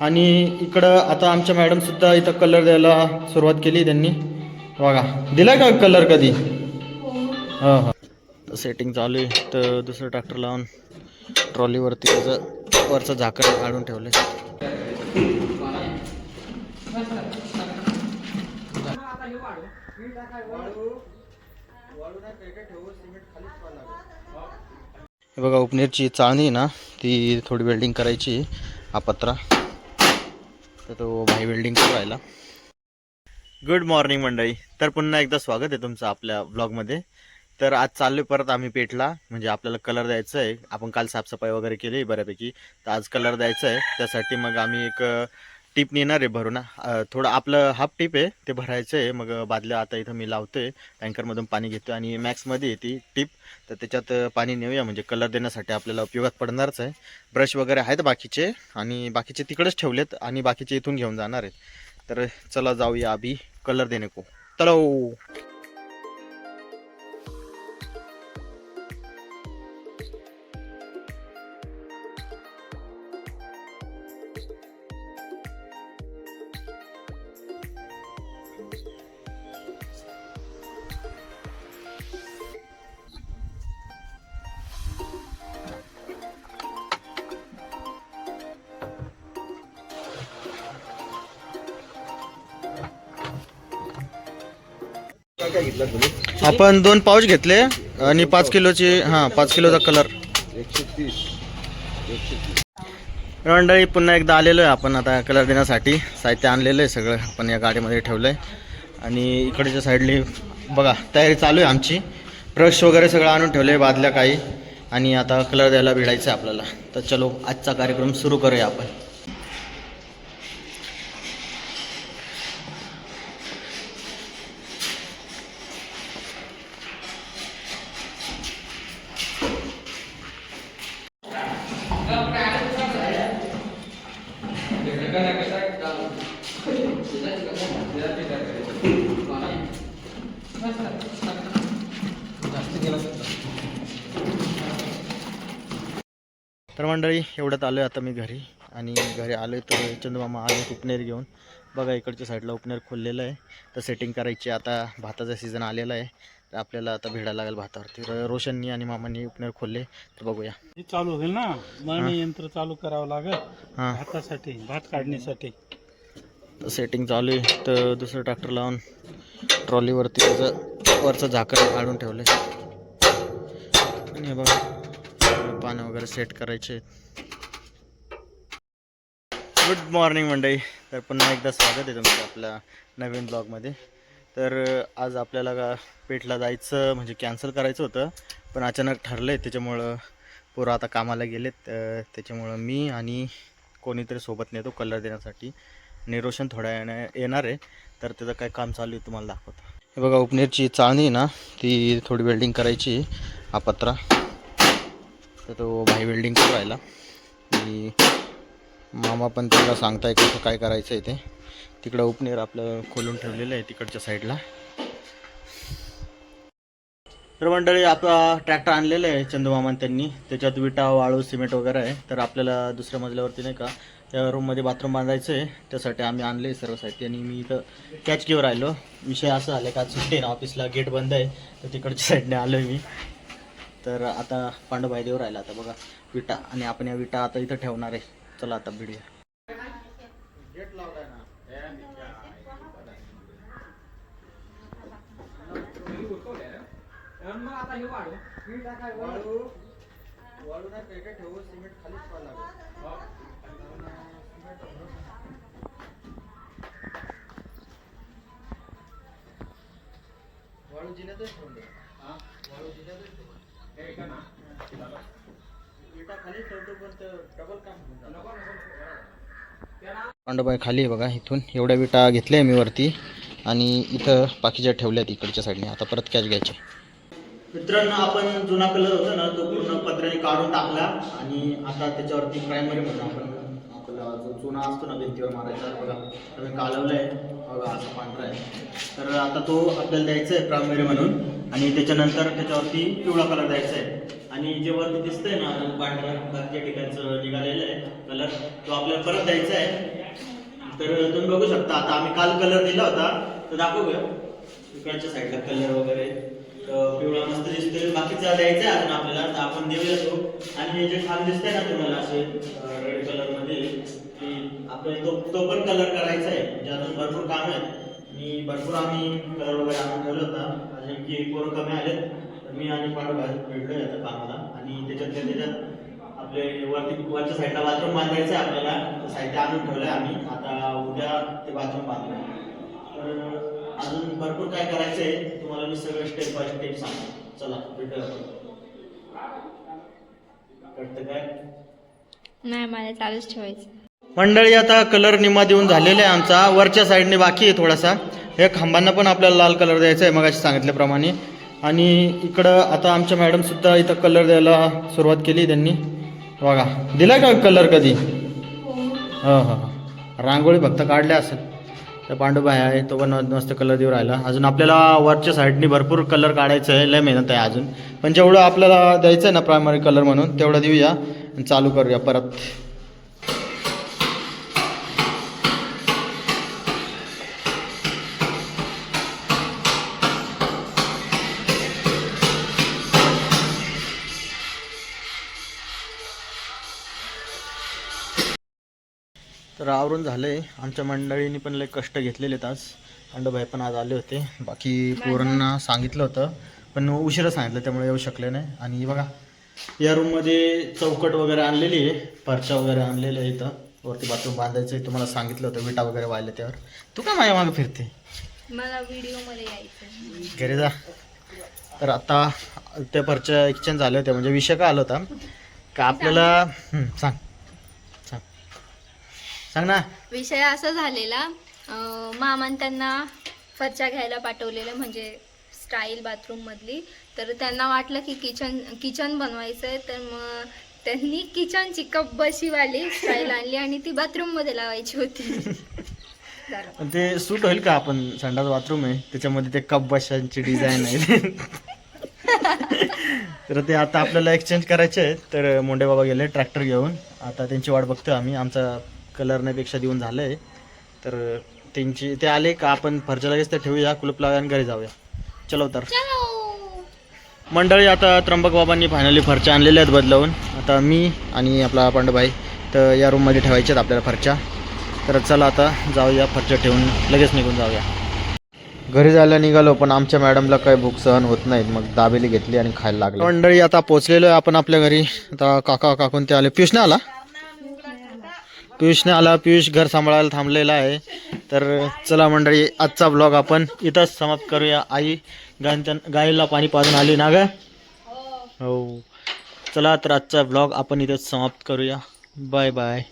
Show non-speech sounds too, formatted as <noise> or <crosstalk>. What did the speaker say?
आणि इकडं आता आमच्या मॅडमसुद्धा इथं कलर द्यायला सुरुवात केली त्यांनी. बघा दिला का कलर कधी? हो हो. सेटिंग चालू आहे. तर दुसरं ट्रॅक्टर लावून ट्रॉलीवरती त्याचं वरचं झाकण काढून ठेवलं हे बघा उपनेरची चाळणी आहे ना ती थोडी वेल्डिंग करायची हा पत्रा. तर तो भाई वेल्डिंग करू राहिला. गुड मॉर्निंग मंडळी. तर पुन्हा एकदा स्वागत आहे तुमचं आपल्या ब्लॉगमध्ये तर आज चाललोय परत आम्ही पेठला. म्हणजे आपल्याला कलर द्यायचा आहे. आपण काल साफसफाई वगैरे केली बऱ्यापैकी. तर आज कलर द्यायचा आहे. त्यासाठी मग आम्ही एक टीप नेणार आहे भरून थोडं आपलं हाफ टीप आहे ते भरायचं आहे मग बादल्या आता इथं मी लावतोय टँकरमधून पाणी घेतो आणि मॅक्समध्ये ती टीप तर त्याच्यात पाणी नेऊया. म्हणजे कलर देण्यासाठी आपल्याला उपयोगात पडणारच आहे. ब्रश वगैरे आहेत बाकीचे आणि बाकीचे तिकडेच ठेवलेत आणि बाकीचे इथून घेऊन जाणार आहेत. तर चला जाऊया अभि कलर देणे को. चलो आपण दोन पाऊच घेतले आणि पाच किलोची हां पाच किलोचा कलर. मंडळी पुन्हा एकदा आलेलो आहे आपण आता कलर देण्यासाठी. साहित्य आणलेलं आहे सगळं आपण या गाडीमध्ये ठेवलं आहे आणि इकडच्या साईडली बघा तयारी चालू आहे आमची. ब्रश वगैरे सगळं आणून ठेवलं आहे बादल्या काही. आणि आता कलर द्यायला भिडायचं आहे आपल्याला. तर चलो आजचा कार्यक्रम सुरू करूया आपण. तर मंडळी एवढ्यात आलो आहे आता मी घरी. आणि घरी आलो आहे तर चंदमामा आले उपनेर घेऊन. बघा इकडच्या साईडला उपनेर खोललेलं आहे. तर सेटिंग करायची आता भाताचा सीझन आलेला आहे. तर आपल्याला आता भेडायला लागेल भातावरती. तर रोशननी आणि मामांनी उपनेर खोलले. तर बघूया. हे चालू होईल ना? मळणी यंत्र चालू करावं लागेल. हां. भातासाठी भात काढण्यासाठी. तर सेटिंग चालू आहे. तर दुसरं ट्रॅक्टर लावून ट्रॉलीवरती त्याचं वरचं झाकण काढून ठेवलं आणि हे बघा पानं वगैरे सेट करायचे गुड मॉर्निंग मंडई तर पुन्हा एकदा स्वागत आहे तुमचं आपल्या नवीन ब्लॉगमध्ये तर आज आपल्याला का पेठला जायचं म्हणजे कॅन्सल करायचं होतं पण अचानक ठरलं आहे त्याच्यामुळं पोरं आता कामाला गेलेत. त्याच्यामुळं मी आणि कोणीतरी सोबत नेतो कलर देण्यासाठी. निरोशन थोड्या येण्या येणार आहे. तर त्याचं काय काम चालू आहे तुम्हाला दाखवतो. हे बघा उपनेरची चाळणी आहे ना ती थोडी वेल्डिंग करायची हा पत्रा. तर तो भाई वेल्डिंग करू राहिला. आणि मामा पण त्याला सांगताय कसं काय करायचं आहे ते. तिकडं उपनेर आपलं खोलून ठेवलेलं आहे तिकडच्या साईडला तर मंडळी आता ट्रॅक्टर आणलेलं आहे चंदूमामान त्यांनी. त्याच्यात विटा वाळू सिमेंट वगैरे आहे. तर आपल्याला दुसऱ्या मजल्यावरती नाही का त्या रूममध्ये बाथरूम बांधायचं आहे. त्यासाठी आम्ही आणले सर्व साहित्य आणि मी इथं कॅच घेऊन राहिलो विषय असं झाला का सुट्टी ना ऑफिसला गेट बंद आहे. तर तिकडच्या साईडने आलो आहे मी. तर आता पांडुबाई देऊ राहिला आता बघा विटा आणि आपण या विटा आता इथं ठेवणार आहे. चला आता भिडूया ठेवू सिमेंट खालीच पाहिजे वाळू जिन्यातच ठेवून दे वाळू जिन्यातच ठेव विटा खाली ठेवतो पण डबल काम होऊन जातं. पांडुबाई खाली आहे बघा इथून एवढ्या विटा घेतल्या मी वरती आणि इथं बाकीच्या ठेवल्यात इकडच्या साईडने आता परत कॅच घ्यायचे मित्रांनो आपण जुना कलर होता ना तो पूर्ण पत्र्याने काढून टाकला आणि आता त्याच्यावरती प्रायमरी म्हणून आपण चुना असतो ना भिंतीवर मारायचा. बघा मी कालवलंय बघा असा पांढरा आहे. तर आता तो आपल्याला द्यायचा आहे प्रामेरी म्हणून. आणि त्याच्यानंतर त्याच्यावरती पिवळा कलर द्यायचा आहे. आणि जे वरती दिसतंय ना पांढऱ्या पांढरा बाकीच्या ठिकाणचं निघालेलं आहे कलर तो आपल्याला परत द्यायचा आहे. तर तुम्ही बघू शकता आता आम्ही काल कलर दिला होता. तर दाखवूया. इकडच्या साईडला कलर वगैरे. पिवळा मस्त दिसतोय. बाकीचा द्यायचा आहे आपल्याला. तर आपण देऊया तो. आणि हे जे छान दिसतंय ना तुम्हाला असे रेड कलरमध्ये की आपल्याला तो तो पण कलर करायचा आहे. म्हणजे अजून भरपूर काम आहेत. मी भरपूर आम्ही कलर वगैरे आणून ठेवलं होता. अजून की पोरं कमी आलेत. तर मी आणि पांडू बाहेर आहे आता कामाला. आणि त्याच्यातल्या त्याच्यात आपले वरती वरच्या साईडला बाथरूम बांधायचं आहे आपल्याला. साहित्य आणून ठेवलंय आम्ही. आता उद्या ते बाथरूम बांधणार तर अजून भरपूर काय करायचं आहे तुम्हाला मी सगळं स्टेप बाय स्टेप सांगतो. चला भेटूया आपण. कळतं काय? नाही मला चालूच ठेवायचं. मंडळी आता कलर निमा देऊन झालेला आहे आमचा. वरच्या साईडने बाकी आहे थोडासा. हे खांबांना पण आपल्याला लाल कलर द्यायचा आहे मगाशी सांगितल्याप्रमाणे. आणि इकडं आता आमच्या मॅडमसुद्धा इथं कलर द्यायला सुरुवात केली त्यांनी. बघा दिला का कलर कधी? हो, हो हो रांगोळी फक्त काढल्या असेल. तर पांडुबाई आहे तो पण मस्त कलर देऊ राहिला. अजून आपल्याला वरच्या साईडनी भरपूर कलर काढायचं आहे. लय मेहनत आहे अजून. पण जेवढं आपल्याला द्यायचं आहे ना प्रायमरी कलर म्हणून तेवढं देऊया. आणि चालू करूया परत. तर आवरून झालंय. आमच्या मंडळींनी पण लय कष्ट घेतलेले आहेत आज. अंडोबाई पण आज आले होते. बाकी पोरांना सांगितलं होतं पण उशिरा सांगितलं त्यामुळे येऊ शकले नाही. आणि बघा या रूममध्ये चौकट वगैरे आणलेली आहे. फरच्या वगैरे आणलेल्या आहे इथं. वरती बाथरूम बांधायचं आहे. तुम्हाला सांगितलं होतं विटा वगैरे वाहिले त्यावर. तू काय माझ्या मागं फिरते? मला व्हिडिओमध्ये यायचं घरी जा. तर आता त्या फरच्या एक्सचेंज झाले होते म्हणजे विषय काय आला होता? का आपल्याला सांग. सांग ना. विषय असा झालेला अं, मामान त्यांना फरच्या घ्यायला पाठवलेलं म्हणजे स्टाईल बाथरूम मधली. तर त्यांना वाटलं की किचन किचन बनवायचं आहे तर मग त्यांनी किचनची कप बशीवाली स्टाईल आणली आणि ती बाथरूममध्ये लावायची होती. झालं. पण ते सूट होईल का आपण? संडास बाथरूम आहे. त्याच्यामध्ये ते कप बशांची डिझाईन आहे. <laughs> तर ते आता आपल्याला एक्सचेंज करायचे आहे तर मोंडे बाबा गेले ट्रॅक्टर घेऊन. आता त्यांची वाट बघतोय आम्ही. आमचा कलर नाहीपेक्षा देऊन झालं आहे तर त्यांची ते आले का आपण फरच्या लगेच ते ठेवूया कुलूप लावूया आणि घरी जाऊया. चलो तर. मंडळी आता त्र्यंबक बाबांनी फायनली फरच्या आणलेल्या आहेत बदलावून. आता मी आणि आपला पांडुभाई तर या रूममध्ये ठेवायच्या आहेत आपल्याला फरच्या. तर चला आता जाऊया फरच्या ठेवून लगेच निघून जाऊया. घरी जायला निघालो पण आमच्या मॅडमला काही भूक सहन होत नाहीत. मग दाबेली घेतली आणि खायला लागलं. मंडळी आता पोचलेलो आहे आपण आपल्या घरी. आता काका काकून ते आले. पियुषने आला? पियुषने आला पियुष घर सांभाळायला थांबलेला आहे. तर चला मंडळी आजचा ब्लॉग आपण इथंच समाप्त करूया. आई गाय गायीला पाणी पाजून आली ना ग? हो. चला तर आजचा ब्लॉग आपण इथंच समाप्त करूया. Bye bye